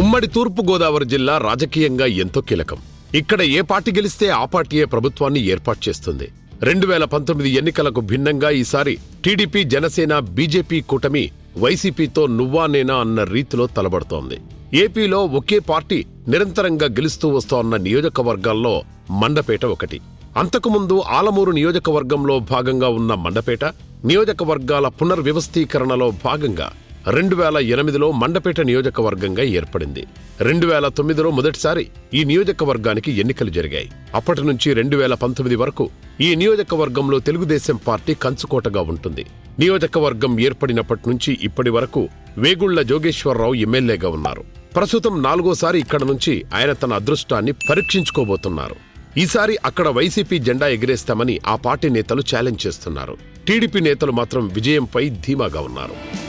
ఉమ్మడి తూర్పుగోదావరి జిల్లా రాజకీయంగా ఎంతో కీలకం. ఇక్కడ ఏ పార్టీ గెలిస్తే ఆ పార్టీయే ప్రభుత్వాన్ని ఏర్పాటు చేస్తుంది. రెండు వేల పంతొమ్మిది ఎన్నికలకు భిన్నంగా ఈసారి టీడీపీ జనసేన బీజేపీ కూటమి వైసీపీతో నువ్వా నేనా అన్న రీతిలో తలబడుతోంది. ఏపీలో ఒకే పార్టీ నిరంతరంగా గెలుస్తూ వస్తోన్న నియోజకవర్గాల్లో మండపేట ఒకటి. అంతకుముందు ఆలమూరు నియోజకవర్గంలో భాగంగా ఉన్న మండపేట నియోజకవర్గాల పునర్వ్యవస్థీకరణలో భాగంగా రెండు వేల ఎనిమిదిలో మండపేట నియోజకవర్గంగా ఏర్పడింది. రెండు వేల తొమ్మిదిలో మొదటిసారి ఈ నియోజకవర్గానికి ఎన్నికలు జరిగాయి. అప్పటి నుంచి రెండు వేల పంతొమ్మిది వరకు ఈ నియోజకవర్గంలో తెలుగుదేశం పార్టీ కంచుకోటగా ఉంటుంది. నియోజకవర్గం ఏర్పడినప్పటి నుంచి ఇప్పటి వరకు వేగుళ్ళ జోగేశ్వరరావు ఎమ్మెల్యేగా ఉన్నారు. ప్రస్తుతం నాలుగోసారి ఇక్కడ నుంచి ఆయన తన అదృష్టాన్ని పరీక్షించుకోబోతున్నారు. ఈసారి అక్కడ వైసీపీ జెండా ఎగిరేస్తామని ఆ పార్టీ నేతలు ఛాలెంజ్ చేస్తున్నారు. టీడీపీ నేతలు మాత్రం విజయంపై ధీమాగా ఉన్నారు.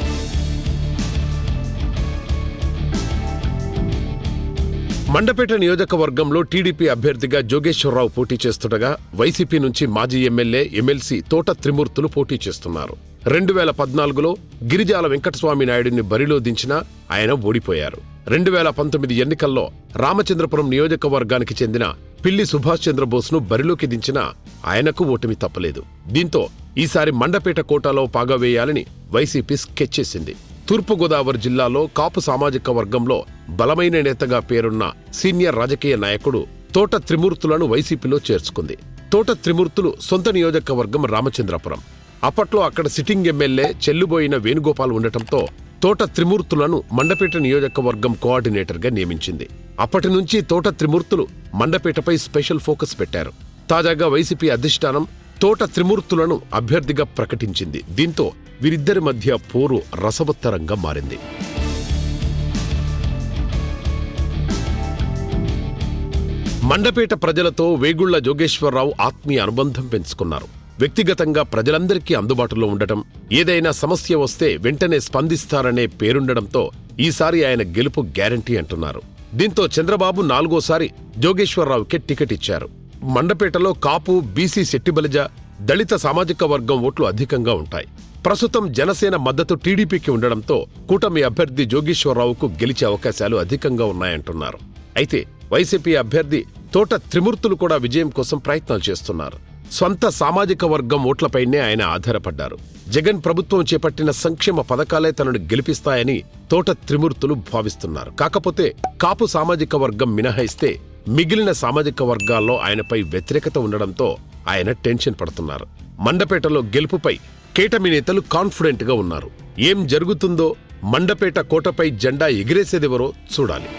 మండపేట నియోజకవర్గంలో టీడీపీ అభ్యర్థిగా జోగేశ్వరరావు పోటీ చేస్తుండగా వైసీపీ నుంచి మాజీ ఎమ్మెల్యే ఎమ్మెల్సీ తోట త్రిమూర్తులు పోటీ చేస్తున్నారు. రెండు వేల పద్నాలుగులో గిరిజాల వెంకటస్వామి నాయుడిని బరిలో దించినా ఆయన ఓడిపోయారు. రెండు వేల పంతొమ్మిది ఎన్నికల్లో రామచంద్రపురం నియోజకవర్గానికి చెందిన పిల్లి సుభాష్ చంద్రబోస్ను బరిలోకి దించినా ఆయనకు ఓటమి తప్పలేదు. దీంతో ఈసారి మండపేట కోటాలో పాగా వేయాలని వైసీపీ స్కెచ్ చేసింది. తూర్పుగోదావరి జిల్లాలో కాపు సామాజిక వర్గంలో బలమైన నేతగా పేరున్న సీనియర్ రాజకీయ నాయకుడు తోట త్రిమూర్తులను వైసీపీలో చేర్చుకుంది. తోట త్రిమూర్తులు సొంత నియోజకవర్గం రామచంద్రపురం. అప్పట్లో అక్కడ సిట్టింగ్ ఎమ్మెల్యే చెల్లుబోయిన వేణుగోపాల్ ఉండటంతో తోట త్రిమూర్తులను మండపేట నియోజకవర్గం కోఆర్డినేటర్గా నియమించింది. అప్పటి నుంచి తోట త్రిమూర్తులు మండపేటపై స్పెషల్ ఫోకస్ పెట్టారు. తాజాగా వైసీపీ అధిష్టానం తోట త్రిమూర్తులను అభ్యర్థిగా ప్రకటించింది. దీంతో వీరిద్దరి మధ్య పోరు రసవత్తరంగా మారింది. మండపేట ప్రజలతో వేగుళ్ళ జోగేశ్వరరావు ఆత్మీయ అనుబంధం పెంచుకున్నారు. వ్యక్తిగతంగా ప్రజలందరికీ అందుబాటులో ఉండటం ఏదైనా సమస్య వస్తే వెంటనే స్పందిస్తారనే పేరుండడంతో ఈసారి ఆయన గెలుపు గ్యారంటీ అంటున్నారు. దీంతో చంద్రబాబు నాలుగోసారి జోగేశ్వరరావుకే టికెట్ ఇచ్చారు. మండపేటలో కాపు బీసీ శెట్టిబలిజ దళిత సామాజిక వర్గం ఓట్లు అధికంగా ఉంటాయి. ప్రస్తుతం జనసేన మద్దతు టీడీపీకి ఉండడంతో కూటమి అభ్యర్థి జోగేశ్వరరావుకు గెలిచే అవకాశాలు అధికంగా ఉన్నాయంటున్నారు. అయితే వైసీపీ అభ్యర్థి తోట త్రిమూర్తులు కూడా విజయం కోసం ప్రయత్నాలు చేస్తున్నారు. స్వంత సామాజిక వర్గం ఓట్లపైనే ఆయన ఆధారపడ్డారు. జగన్ ప్రభుత్వం చేపట్టిన సంక్షేమ పథకాలే తనను గెలిపిస్తాయని తోట త్రిమూర్తులు భావిస్తున్నారు. కాకపోతే కాపు సామాజిక వర్గం మినహాయిస్తే మిగిలిన సామాజిక వర్గాల్లో ఆయనపై వ్యతిరేకత ఉండడంతో ఆయన టెన్షన్ పడుతున్నారు. మండపేటలో గెలుపుపై కేటమి నేతలు కాన్ఫిడెంట్గా ఉన్నారు. ఏం జరుగుతుందో మండపేట కోటపై జెండా ఎగిరేసేదెవరో చూడాలి.